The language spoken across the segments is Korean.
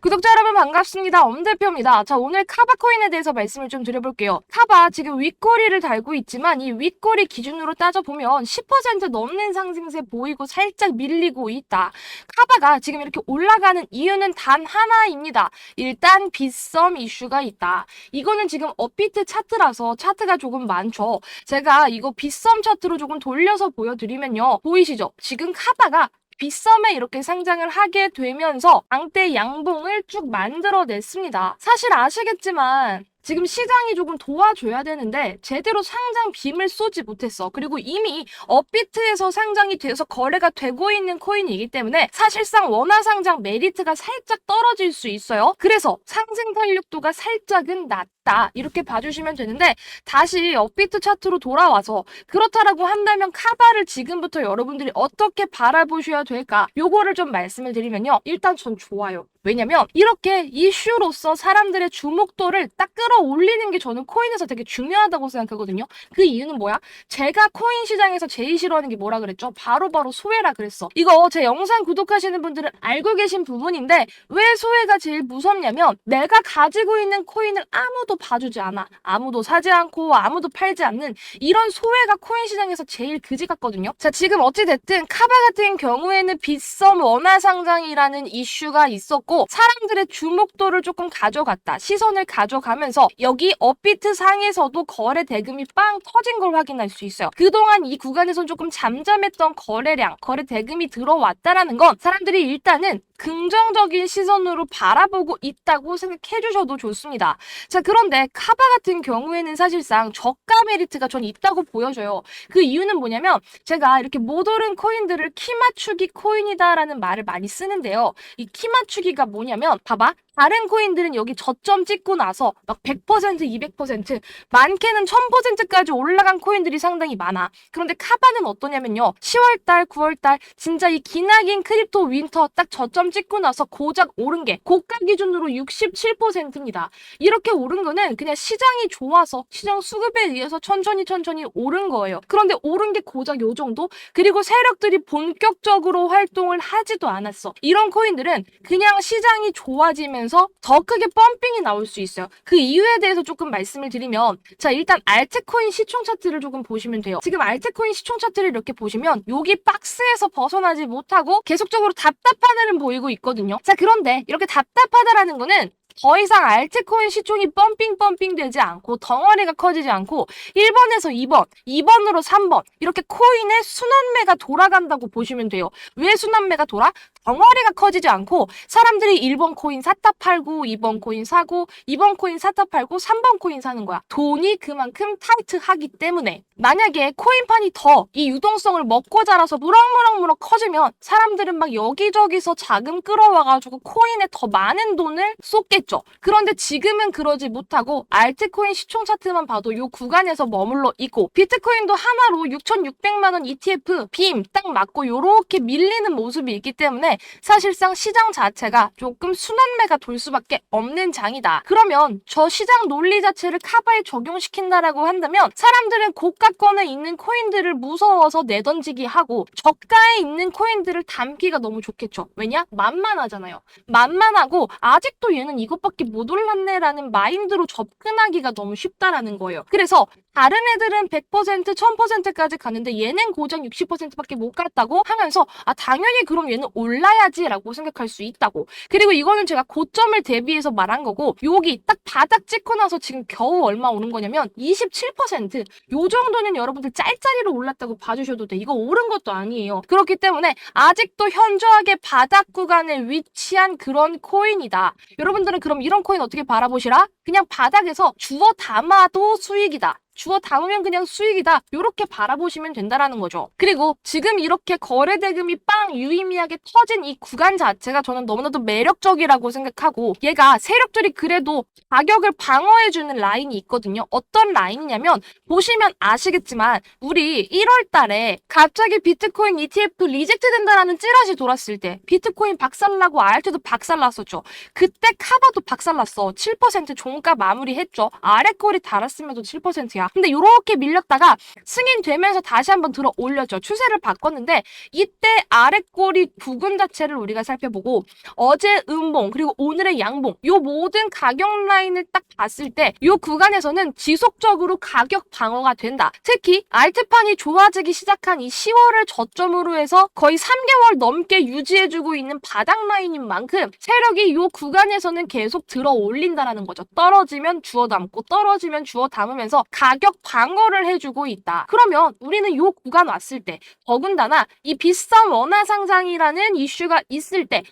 구독자 여러분 반갑습니다. 엄대표입니다. 자, 오늘 카바코인에 대해서 말씀을 좀 드려볼게요. 카바 지금 윗꼬리를 달고 있지만 이 윗꼬리 기준으로 따져보면 10% 넘는 상승세 보이고 살짝 밀리고 있다. 카바가 지금 이렇게 올라가는 이유는 단 하나입니다. 일단 빗썸 이슈가 있다. 이거는 지금 업비트 차트라서 차트가 조금 많죠. 제가 이거 빗썸 차트로 조금 돌려서 보여드리면요. 보이시죠? 지금 카바가 빗썸에 이렇게 상장을 하게 되면서 강대 양봉을 쭉 만들어냈습니다. 사실 아시겠지만 지금 시장이 조금 도와줘야 되는데 제대로 상장 빔을 쏘지 못했어. 그리고 이미 업비트에서 상장이 돼서 거래가 되고 있는 코인이기 때문에 사실상 원화 상장 메리트가 살짝 떨어질 수 있어요. 그래서 상승 탄력도가 살짝은 낮다. 이렇게 봐주시면 되는데 다시 업비트 차트로 돌아와서 그렇다라고 한다면 카바를 지금부터 여러분들이 어떻게 바라보셔야 될까? 요거를 좀 말씀을 드리면요. 일단 전 좋아요. 왜냐면 이렇게 이슈로서 사람들의 주목도를 딱 끌어올리는 게 저는 코인에서 되게 중요하다고 생각하거든요. 그 이유는 뭐야? 제가 코인 시장에서 제일 싫어하는 게 뭐라 그랬죠? 바로 바로 소외라 그랬어. 이거 제 영상 구독하시는 분들은 알고 계신 부분인데 왜 소외가 제일 무섭냐면 내가 가지고 있는 코인을 아무도 봐주지 않아. 아무도 사지 않고 아무도 팔지 않는 이런 소외가 코인 시장에서 제일 그지 같거든요. 자, 지금 어찌됐든 카바 같은 경우에는 빗썸 원화 상장이라는 이슈가 있었고 사람들의 주목도를 조금 가져갔다. 시선을 가져가면서 여기 업비트 상에서도 거래 대금이 빵 터진 걸 확인할 수 있어요. 그동안 이 구간에선 조금 잠잠했던 거래량, 거래 대금이 들어왔다라는 건 사람들이 일단은 긍정적인 시선으로 바라보고 있다고 생각해 주셔도 좋습니다. 자, 그런데 카바 같은 경우에는 사실상 저가 메리트가 전 있다고 보여져요. 그 이유는 뭐냐면 제가 이렇게 모더른 코인들을 키 맞추기 코인이다라는 말을 많이 쓰는데요. 이 키 맞추기 가 뭐냐면 봐봐. 다른 코인들은 여기 저점 찍고 나서 막 100%, 200%, 많게는 1000%까지 올라간 코인들이 상당히 많아. 그런데 카바는 어떠냐면요. 10월달, 9월달 진짜 이 기나긴 크립토 윈터 딱 저점 찍고 나서 고작 오른 게 고가 기준으로 67%입니다. 이렇게 오른 거는 그냥 시장이 좋아서 시장 수급에 의해서 천천히 천천히 오른 거예요. 그런데 오른 게 고작 요 정도? 그리고 세력들이 본격적으로 활동을 하지도 않았어. 이런 코인들은 그냥 시장이 좋아지면서 더 크게 펌핑이 나올 수 있어요. 그 이유에 대해서 조금 말씀을 드리면 자 일단 알트코인 시총 차트를 조금 보시면 돼요. 지금 알트코인 시총 차트를 이렇게 보시면 여기 박스에서 벗어나지 못하고 계속적으로 답답한 흐름 보이고 있거든요. 자 그런데 이렇게 답답하다라는 거는 더 이상 알트코인 시총이 펌핑 펌핑 되지 않고 덩어리가 커지지 않고 1번에서 2번, 2번으로 3번 이렇게 코인의 순환매가 돌아간다고 보시면 돼요. 왜 순환매가 돌아? 덩어리가 커지지 않고 사람들이 1번 코인 샀다 팔고 2번 코인 사고 2번 코인 샀다 팔고 3번 코인 사는 거야. 돈이 그만큼 타이트하기 때문에 만약에 코인판이 더 이 유동성을 먹고 자라서 무럭무럭무럭 커지면 사람들은 막 여기저기서 자금 끌어와가지고 코인에 더 많은 돈을 쏟겠죠. 그런데 지금은 그러지 못하고 알트코인 시총 차트만 봐도 요 구간에서 머물러 있고 비트코인도 하나로 6,600만 원 ETF 빔 딱 맞고 요렇게 밀리는 모습이 있기 때문에 사실상 시장 자체가 조금 순환매가 돌 수밖에 없는 장이다. 그러면 저 시장 논리 자체를 카바에 적용시킨다라고 한다면 사람들은 고가권에 있는 코인들을 무서워서 내던지기 하고 저가에 있는 코인들을 담기가 너무 좋겠죠. 왜냐? 만만하잖아요. 만만하고 아직도 얘는 이것밖에 못 올랐네라는 마인드로 접근하기가 너무 쉽다라는 거예요. 그래서 다른 애들은 100%, 1000%까지 가는데 얘는 고작 60%밖에 못 갔다고 하면서 아 당연히 그럼 얘는 올라야지라고 생각할 수 있다고. 그리고 이거는 제가 고점을 대비해서 말한 거고 여기 딱 바닥 찍고 나서 지금 겨우 얼마 오른 거냐면 27%. 요 정도는 여러분들 짤짤이로 올랐다고 봐주셔도 돼. 이거 오른 것도 아니에요. 그렇기 때문에 아직도 현저하게 바닥 구간에 위치한 그런 코인이다. 여러분들은 그럼 이런 코인 어떻게 바라보시라? 그냥 바닥에서 주워 담아도 수익이다. 주워 담으면 그냥 수익이다. 이렇게 바라보시면 된다라는 거죠. 그리고 지금 이렇게 거래 대금이 빵 유의미하게 터진 이 구간 자체가 저는 너무나도 매력적이라고 생각하고 얘가 세력들이 그래도 가격을 방어해주는 라인이 있거든요. 어떤 라인이냐면 보시면 아시겠지만 우리 1월 달에 갑자기 비트코인 ETF 리젝트 된다라는 찌라시 돌았을 때 비트코인 박살나고 알트도 박살났었죠. 그때 카바도 박살났어. 7% 종가 마무리했죠. 아래 꼬리 달았음에도 7%야. 근데 이렇게 밀렸다가 승인되면서 다시 한번 들어 올렸죠. 추세를 바꿨는데 이때 아랫꼬리 부근 자체를 우리가 살펴보고 어제 음봉 그리고 오늘의 양봉 요 모든 가격 라인을 딱 봤을 때요 구간에서는 지속적으로 가격 방어가 된다. 특히 알트판이 좋아지기 시작한 이 10월을 저점으로 해서 거의 3개월 넘게 유지해주고 있는 바닥 라인인 만큼 세력이 요 구간에서는 계속 들어 올린다라는 거죠. 떨어지면 주워 담고 떨어지면 주워 담으면서 가격 방어를 해주고 있다. 그러면 우리는 요 구간 왔을 때 더군다나 이 비싼 원화 상장이라는 이슈가 있을 때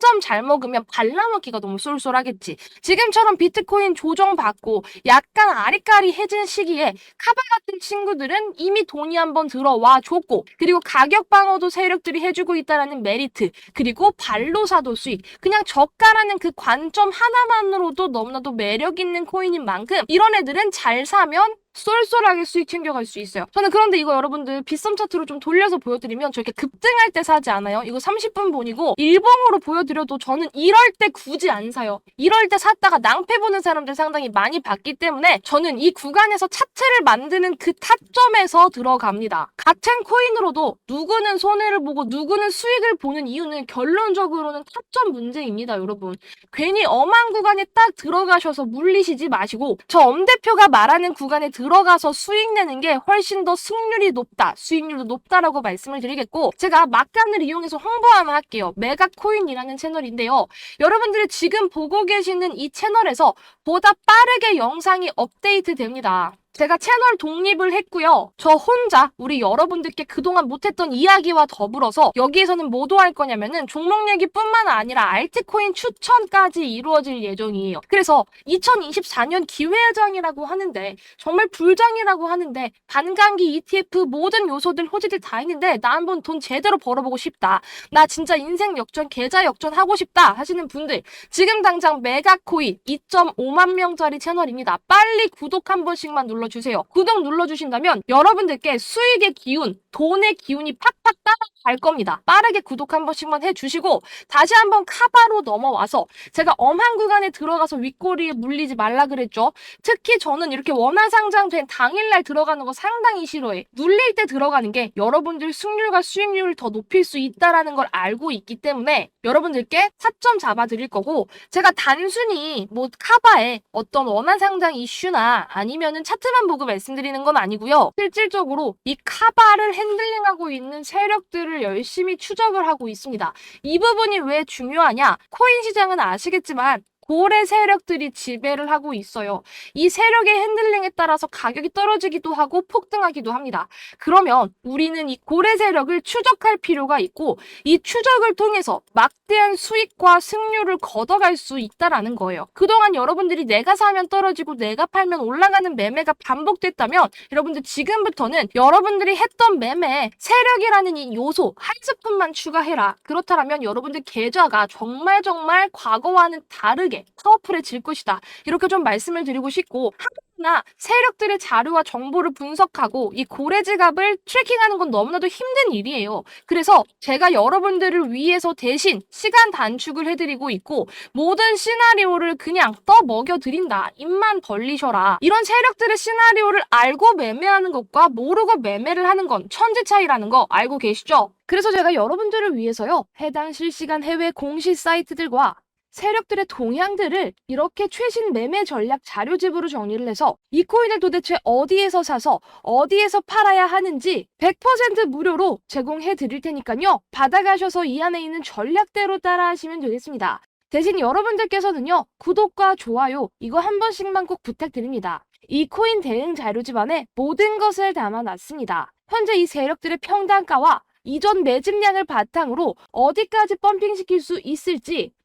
타점 잘 먹으면 발라먹기가 너무 쏠쏠하겠지. 지금처럼 비트코인 조정받고 약간 아리까리해진 시기에 카바 같은 친구들은 이미 돈이 한번 들어와 줬고 그리고 가격 방어도 세력들이 해주고 있다라는 메리트 그리고 발로 사도 수익 그냥 저가라는 그 관점 하나만으로도 너무나도 매력 있는 코인인 만큼 이런 애들은 잘 사면 쏠쏠하게 수익 챙겨갈 수 있어요. 저는 그런데 이거 여러분들 빗썸 차트로 좀 돌려서 보여드리면 저렇게 급등할 때 사지 않아요? 이거 30분 본이고 일봉으로 보여드려도 저는 이럴 때 굳이 안 사요. 이럴 때 샀다가 낭패 보는 사람들 상당히 많이 봤기 때문에 저는 이 구간에서 차트를 만드는 그 타점에서 들어갑니다. 같은 코인으로도 누구는 손해를 보고 누구는 수익을 보는 이유는 결론적으로는 타점 문제입니다, 여러분. 괜히 엄한 구간에 딱 들어가셔서 물리시지 마시고 저 엄 대표가 말하는 구간에 들어 가서 수익 내는 게 훨씬 더 승률이 높다, 수익률도 높다라고 말씀을 드리겠고 제가 막간을 이용해서 홍보 하나 할게요. 메가코인이라는 채널인데요. 여러분들이 지금 보고 계시는 이 채널에서 보다 빠르게 영상이 업데이트 됩니다. 제가 채널 독립을 했고요. 저 혼자 우리 여러분들께 그동안 못했던 이야기와 더불어서 여기에서는 뭐할 거냐면은 종목 얘기뿐만 아니라 알트코인 추천까지 이루어질 예정이에요. 그래서 2024년 기회장이라고 하는데 정말 불장이라고 하는데 반감기 ETF 모든 요소들 호재들 다 있는데 나 한번 돈 제대로 벌어보고 싶다. 나 진짜 인생 역전 계좌 역전 하고 싶다 하시는 분들 지금 당장 메가코인 2.5만 명짜리 채널입니다. 빨리 구독 한 번씩만 눌러 주세요. 구독 눌러주신다면 여러분들께 수익의 기운, 돈의 기운이 팍팍 따라갈 겁니다. 빠르게 구독 한 번씩만 해주시고 다시 한번 카바로 넘어와서 제가 엄한 구간에 들어가서 윗꼬리에 물리지 말라 그랬죠. 특히 저는 이렇게 원화 상장된 당일날 들어가는 거 상당히 싫어해. 눌릴 때 들어가는 게 여러분들 승률과 수익률을 더 높일 수 있다라는 걸 알고 있기 때문에 여러분들께 타점 잡아 드릴 거고 제가 단순히 뭐 카바에 어떤 원화 상장 이슈나 아니면은 차트 만 보고 말씀드리는 건 아니고요. 실질적으로 이 카바를 핸들링하고 있는 세력들을 열심히 추적을 하고 있습니다. 이 부분이 왜 중요하냐? 코인 시장은 아시겠지만 고래 세력들이 지배를 하고 있어요. 이 세력의 핸들링에 따라서 가격이 떨어지기도 하고 폭등하기도 합니다. 그러면 우리는 이 고래 세력을 추적할 필요가 있고 이 추적을 통해서 막대한 수익과 승률을 걷어갈 수 있다라는 거예요. 그동안 여러분들이 내가 사면 떨어지고 내가 팔면 올라가는 매매가 반복됐다면 여러분들 지금부터는 여러분들이 했던 매매에 세력이라는 이 요소 한 스푼만 추가해라. 그렇다면 여러분들 계좌가 정말 정말 과거와는 다르게 파워풀해질 것이다. 이렇게 좀 말씀을 드리고 싶고 하 나 세력들의 자료와 정보를 분석하고 이 고래 지갑을 트래킹하는 건 너무나도 힘든 일이에요. 그래서 제가 여러분들을 위해서 대신 시간 단축을 해드리고 있고 모든 시나리오를 그냥 떠 먹여 드린다. 입만 벌리셔라. 이런 세력들의 시나리오를 알고 매매하는 것과 모르고 매매를 하는 건 천지 차이라는 거 알고 계시죠? 그래서 제가 여러분들을 위해서요. 해당 실시간 해외 공시 사이트들과 세력들의 동향들을 이렇게 최신 매매 전략 자료집으로 정리를 해서 이 코인을 도대체 어디에서 사서 어디에서 팔아야 하는지 100% 무료로 제공해 드릴 테니까요. 받아가셔서 이 안에 있는 전략대로 따라 하시면 되겠습니다. 대신 여러분들께서는요. 구독과 좋아요 이거 한 번씩만 꼭 부탁드립니다. 이 코인 대응 자료집 안에 모든 것을 담아놨습니다. 현재 이 세력들의 평단가와 이전 매집량을 바탕으로 어디까지 펌핑시킬 수 있을지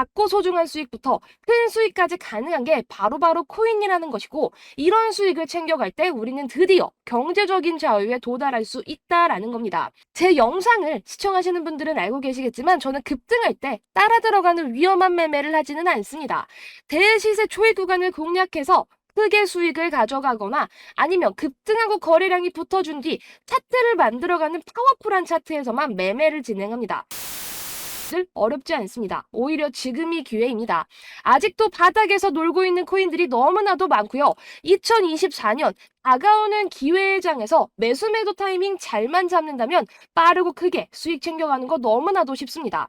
작고 소중한 수익부터 큰 수익까지 가능한 게 바로 바로 코인이라는 것이고 이런 수익을 챙겨갈 때 우리는 드디어 경제적인 자유에 도달할 수 있다라는 겁니다. 제 영상을 시청하시는 분들은 알고 계시겠지만 저는 급등할 때 따라 들어가는 위험한 매매를 하지는 않습니다. 대시세 초입 구간을 공략해서 크게 수익을 가져가거나 아니면 급등하고 거래량이 붙어준 뒤 차트를 만들어가는 파워풀한 차트에서만 매매를 진행합니다. 들 어렵지 않습니다. 오히려 지금이 기회입니다. 아직도 바닥에서 놀고 있는 코인들이 너무나도 많고요. 2024년 다가오는 기회의 장에서 매수 매도 타이밍 잘만 잡는다면 빠르고 크게 수익 챙겨가는 거 너무나도 쉽습니다.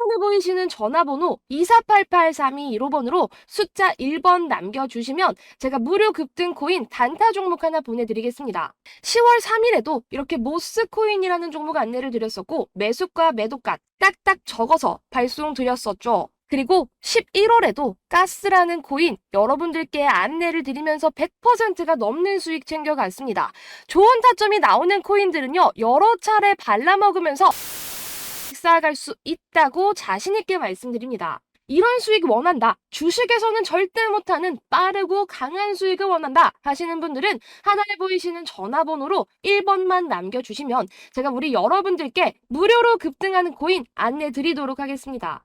화면에 보이시는 전화번호 2488-3215번으로 숫자 1번 남겨주시면 제가 무료 급등 코인 단타 종목 하나 보내드리겠습니다. 10월 3일에도 이렇게 모스 코인이라는 종목 안내를 드렸었고 매수가 매도가 딱딱 적어서 발송 드렸었죠. 그리고 11월에도 가스라는 코인 여러분들께 안내를 드리면서 100%가 넘는 수익 챙겨갔습니다. 좋은 타점이 나오는 코인들은요, 여러 차례 발라먹으면서 쌓아갈 수 있다고 자신있게 말씀드립니다. 이런 수익 원한다. 주식에서는 절대 못하는 빠르고 강한 수익을 원한다. 하시는 분들은 하단에 보이시는 전화번호로 1번만 남겨주시면 제가 우리 여러분들께 무료로 급등하는 코인 안내 드리도록 하겠습니다.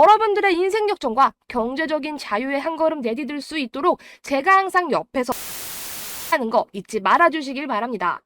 러분들의 인생 역전과 경제적인 자유의 한 걸음 내디딜 수 있도록 제가 항상 옆에서 하는 거 잊지 말아주시길 바랍니다.